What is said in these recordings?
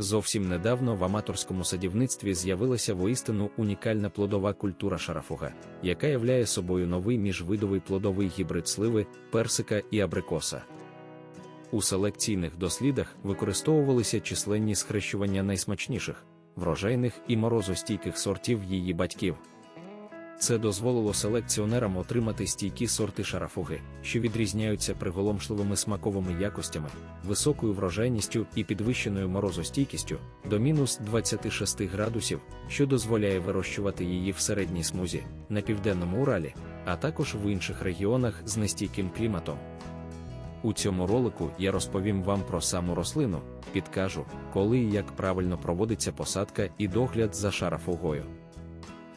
Зовсім недавно в аматорському садівництві з'явилася воістину унікальна плодова культура шарафуга, яка являє собою новий міжвидовий плодовий гібрид сливи, персика і абрикоса. У селекційних дослідах використовувалися численні схрещування найсмачніших, врожайних і морозостійких сортів її батьків. Це дозволило селекціонерам отримати стійкі сорти шарафуги, що відрізняються приголомшливими смаковими якостями, високою врожайністю і підвищеною морозостійкістю до мінус 26 градусів, що дозволяє вирощувати її в середній смузі на південному Уралі, а також в інших регіонах з нестійким кліматом. У цьому ролику я розповім вам про саму рослину, підкажу, коли і як правильно проводиться посадка і догляд за шарафугою.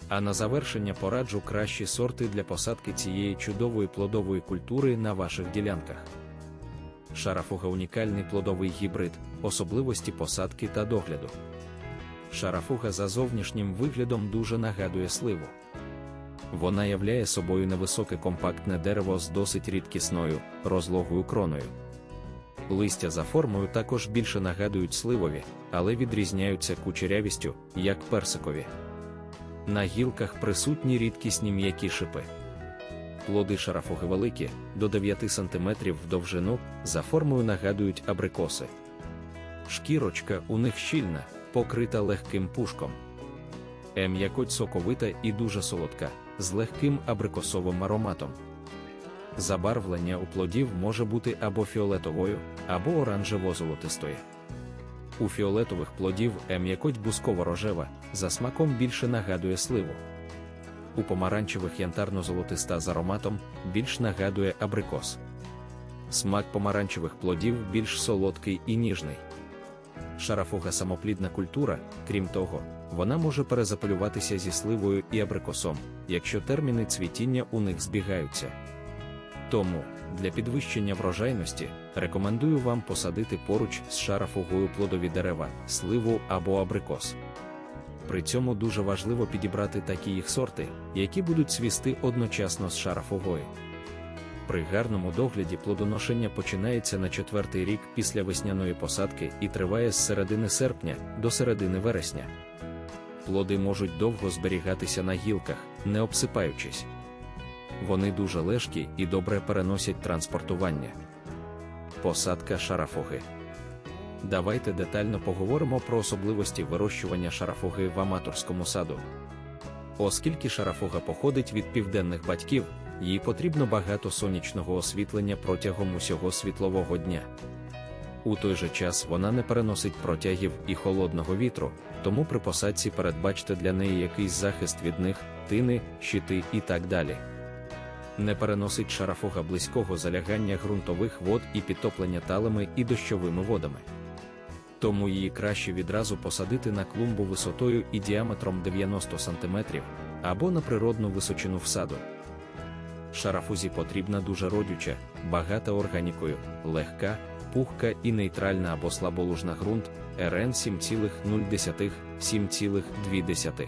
А на завершення пораджу кращі сорти для посадки цієї чудової плодової культури на ваших ділянках. Шарафуга унікальний плодовий гібрид, особливості посадки та догляду. Шарафуга за зовнішнім виглядом дуже нагадує сливу. Вона являє собою невисоке компактне дерево з досить рідкісною, розлогою кроною. Листя за формою також більше нагадують сливові, але відрізняються кучерявістю, як персикові. На гілках присутні рідкісні м'які шипи. Плоди шарафуги великі, до 9 см в довжину, за формою нагадують абрикоси. Шкірочка у них щільна, покрита легким пушком. М'якоть соковита і дуже солодка, з легким абрикосовим ароматом. Забарвлення у плодів може бути або фіолетовою, або оранжево-золотистою. У фіолетових плодів м'якоть бусково-рожева, за смаком більше нагадує сливу. У помаранчевих янтарно-золотиста з ароматом більш нагадує абрикос. Смак помаранчевих плодів більш солодкий і ніжний. Шарафуга самоплідна культура, крім того, вона може перезапилюватися зі сливою і абрикосом, якщо терміни цвітіння у них збігаються. Тому, для підвищення врожайності, рекомендую вам посадити поруч з шарафугою плодові дерева, сливу або абрикос. При цьому дуже важливо підібрати такі їх сорти, які будуть свісти одночасно з шарафугою. При гарному догляді плодоношення починається на четвертий рік після весняної посадки і триває з середини серпня до середини вересня. Плоди можуть довго зберігатися на гілках, не обсипаючись. Вони дуже лежкі і добре переносять транспортування. Посадка шарафуги. Давайте детально поговоримо про особливості вирощування шарафуги в аматорському саду. Оскільки шарафуга походить від південних батьків, їй потрібно багато сонячного освітлення протягом усього світлового дня. У той же час вона не переносить протягів і холодного вітру, тому при посадці передбачте для неї якийсь захист від них, тини, щити і так далі. Не переносить шарафуга близького залягання ґрунтових вод і підтоплення талими і дощовими водами. Тому її краще відразу посадити на клумбу висотою і діаметром 90 см або на природну височину в саду. Шарафузі потрібна дуже родюча, багата органікою, легка, пухка і нейтральна або слаболужна ґрунт РН 7,0 7,2.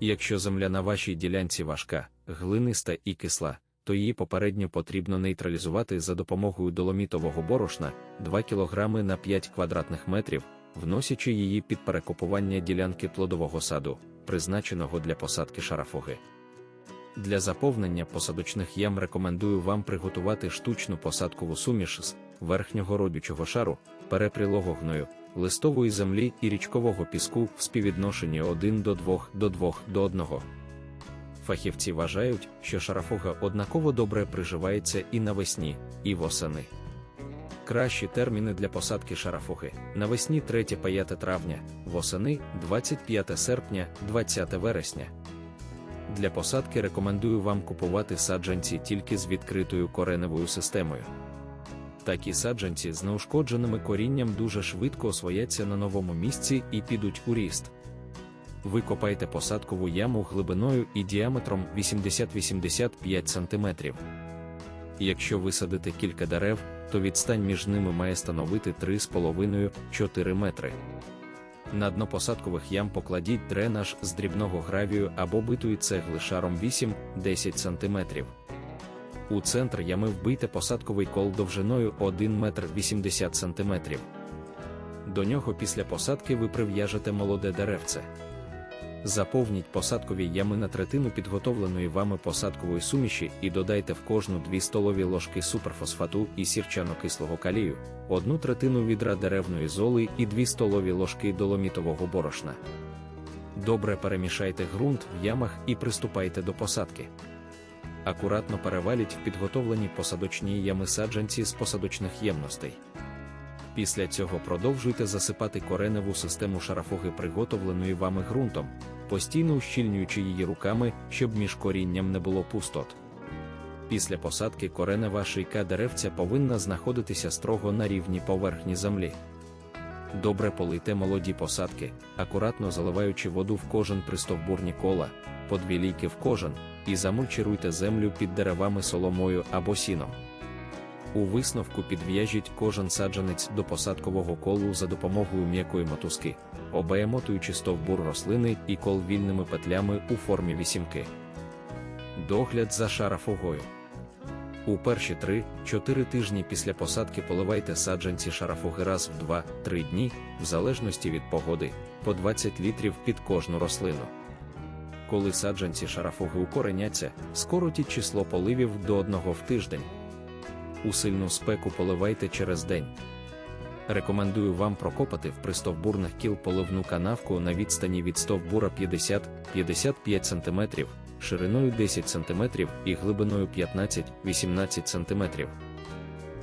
Якщо земля на вашій ділянці важка, глиниста і кисла, то її попередньо потрібно нейтралізувати за допомогою доломітового борошна 2 кг на 5 квадратних метрів, вносячи її під перекопування ділянки плодового саду, призначеного для посадки шарафуги. Для заповнення посадочних ям рекомендую вам приготувати штучну посадкову суміш з верхнього родючого шару, перепрілого листової землі і річкового піску в співвідношенні 1 до 2 до 2 до 1. Фахівці вважають, що шарафуга однаково добре приживається і навесні, і восени. Кращі терміни для посадки шарафуги навесні 3-5 травня, восени 25 серпня, 20 вересня. Для посадки рекомендую вам купувати саджанці тільки з відкритою кореневою системою. Такі саджанці з неушкодженими корінням дуже швидко освояться на новому місці і підуть у ріст. Викопайте посадкову яму глибиною і діаметром 80-85 см. Якщо висадите кілька дерев, то відстань між ними має становити 3,5-4 метри. На дно посадкових ям покладіть дренаж з дрібного гравію або битої цегли шаром 8-10 см. У центр ями вбийте посадковий кол довжиною 1 метр 80 см. До нього після посадки ви прив'яжете молоде деревце. Заповніть посадкові ями на третину підготовленої вами посадкової суміші і додайте в кожну 2 столові ложки суперфосфату і сірчано-кислого калію, одну третину відра деревної золи і 2 столові ложки доломітового борошна. Добре перемішайте ґрунт в ямах і приступайте до посадки. Акуратно переваліть в підготовлені посадочні ями саджанці з посадочних ємностей. Після цього продовжуйте засипати кореневу систему шарафуги приготовленої вами ґрунтом, постійно ущільнюючи її руками, щоб між корінням не було пустот. Після посадки коренева шийка деревця повинна знаходитися строго на рівні поверхні землі. Добре полийте молоді посадки, акуратно заливаючи воду в кожен пристовбурні кола, по в кожен, і замульчируйте землю під деревами соломою або сіном. У висновку підв'яжіть кожен саджанець до посадкового колу за допомогою м'якої мотузки, обеємотуючи стовбур рослини і кол вільними петлями у формі вісімки. Догляд за шарафугою. У перші 3-4 тижні після посадки поливайте саджанці шарафуги раз в 2-3 дні, в залежності від погоди, по 20 літрів під кожну рослину. Коли саджанці шарафуги укореняться, скоротіть число поливів до одного в тиждень. У сильну спеку поливайте через день. Рекомендую вам прокопати в пристовбурних кіл поливну канавку на відстані від стовбура 50-55 см, шириною 10 см і глибиною 15-18 см.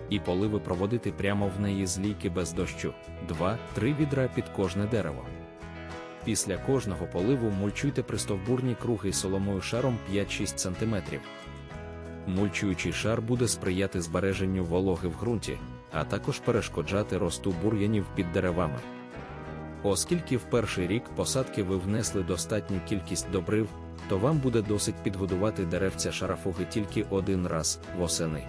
І поливи проводити прямо в неї з лійки без дощу, 2-3 відра під кожне дерево. Після кожного поливу мульчуйте пристовбурні круги соломою шаром 5-6 см. Мульчуючий шар буде сприяти збереженню вологи в ґрунті, а також перешкоджати росту бур'янів під деревами. Оскільки в перший рік посадки ви внесли достатню кількість добрив, то вам буде досить підгодувати деревця шарафуги тільки один раз восени.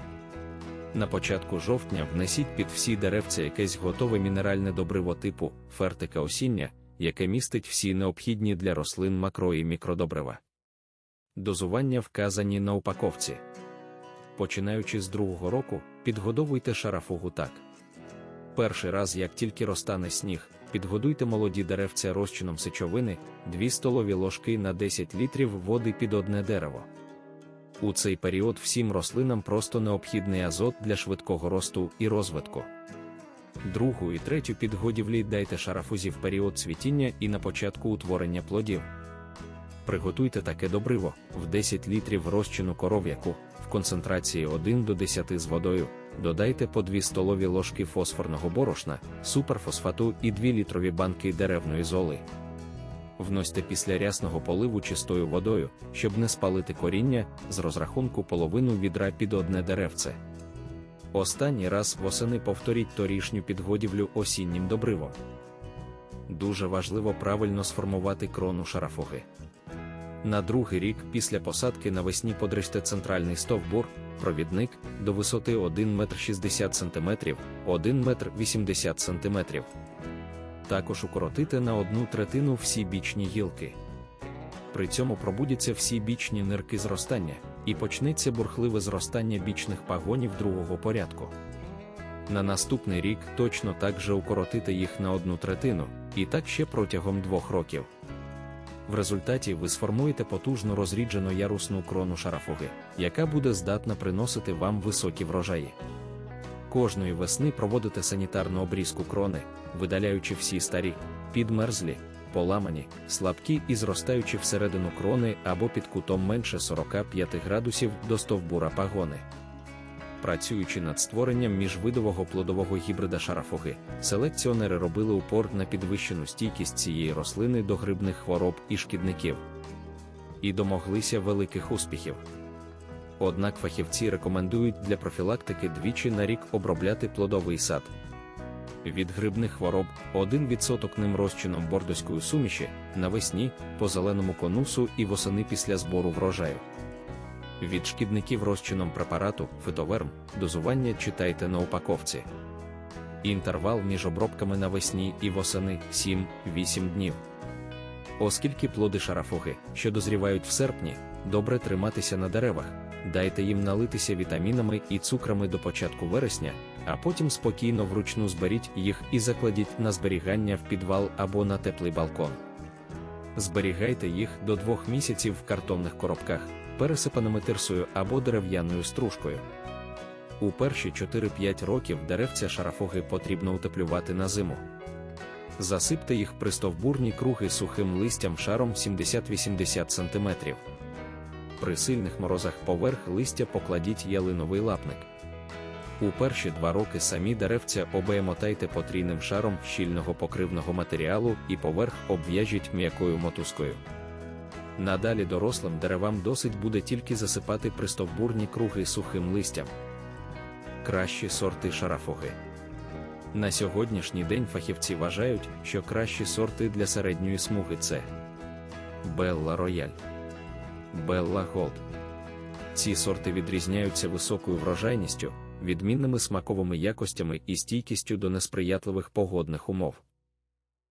На початку жовтня внесіть під всі деревця якесь готове мінеральне добриво типу фертика осіння, яке містить всі необхідні для рослин макро і мікродобрива. Дозування вказані на упаковці. Починаючи з другого року, підгодовуйте шарафугу так. Перший раз, як тільки розтане сніг, підгодуйте молоді деревця розчином сечовини, 2 столові ложки на 10 літрів води під одне дерево. У цей період всім рослинам просто необхідний азот для швидкого росту і розвитку. Другу і третю підгодівлі дайте шарафузі в період цвітіння і на початку утворення плодів. Приготуйте таке добриво в 10 літрів розчину коров'яку концентрації 1 до 10 з водою, додайте по 2 столові ложки фосфорного борошна, суперфосфату і 2 літрові банки деревної золи. Вносьте після рясного поливу чистою водою, щоб не спалити коріння, з розрахунку половину відра під одне деревце. Останній раз восени повторіть торішню підгодівлю осіннім добривом. Дуже важливо правильно сформувати крону шарафуги. На другий рік після посадки навесні подрижте центральний стовбур, провідник до висоти 1 метр 60 см, 1 метр 80 см. Також укоротите на одну третину всі бічні гілки. При цьому пробудяться всі бічні нирки зростання, і почнеться бурхливе зростання бічних пагонів другого порядку. На наступний рік точно так же укоротите їх на одну третину, і так ще протягом двох років. В результаті ви сформуєте потужну розріджену ярусну крону шарафуги, яка буде здатна приносити вам високі врожаї. Кожної весни проводите санітарну обрізку крони, видаляючи всі старі, підмерзлі, поламані, слабкі і зростаючи всередину крони або під кутом менше 45 градусів до стовбура пагони. Працюючи над створенням міжвидового плодового гібрида шарафуги, селекціонери робили упор на підвищену стійкість цієї рослини до грибних хвороб і шкідників. І домоглися великих успіхів. Однак фахівці рекомендують для профілактики двічі на рік обробляти плодовий сад. Від грибних хвороб 1% ним розчином бордоської суміші навесні по зеленому конусу і восени після збору врожаю. Від шкідників розчином препарату фитоверм дозування читайте на упаковці. Інтервал між обробками навесні і восени 7-8 днів. Оскільки плоди шарафуги, що дозрівають в серпні, добре триматися на деревах, дайте їм налитися вітамінами і цукрами до початку вересня, а потім спокійно вручну зберіть їх і закладіть на зберігання в підвал або на теплий балкон. Зберігайте їх до двох місяців в картонних коробках, пересипаними тирсою або дерев'яною стружкою. У перші 4-5 років деревця шарафоги потрібно утеплювати на зиму. Засипте їх при стовбурні круги сухим листям шаром 70-80 см. При сильних морозах поверх листя покладіть ялиновий лапник. У перші два роки самі деревця обемотайте потрійним шаром щільного покривного матеріалу і поверх обв'яжіть м'якою мотузкою. Надалі дорослим деревам досить буде тільки засипати пристовбурні круги сухим листям. Кращі сорти шарафоги. На сьогоднішній день фахівці вважають, що кращі сорти для середньої смуги це Белла Рояль, Белла Голд. Ці сорти відрізняються високою врожайністю, відмінними смаковими якостями і стійкістю до несприятливих погодних умов.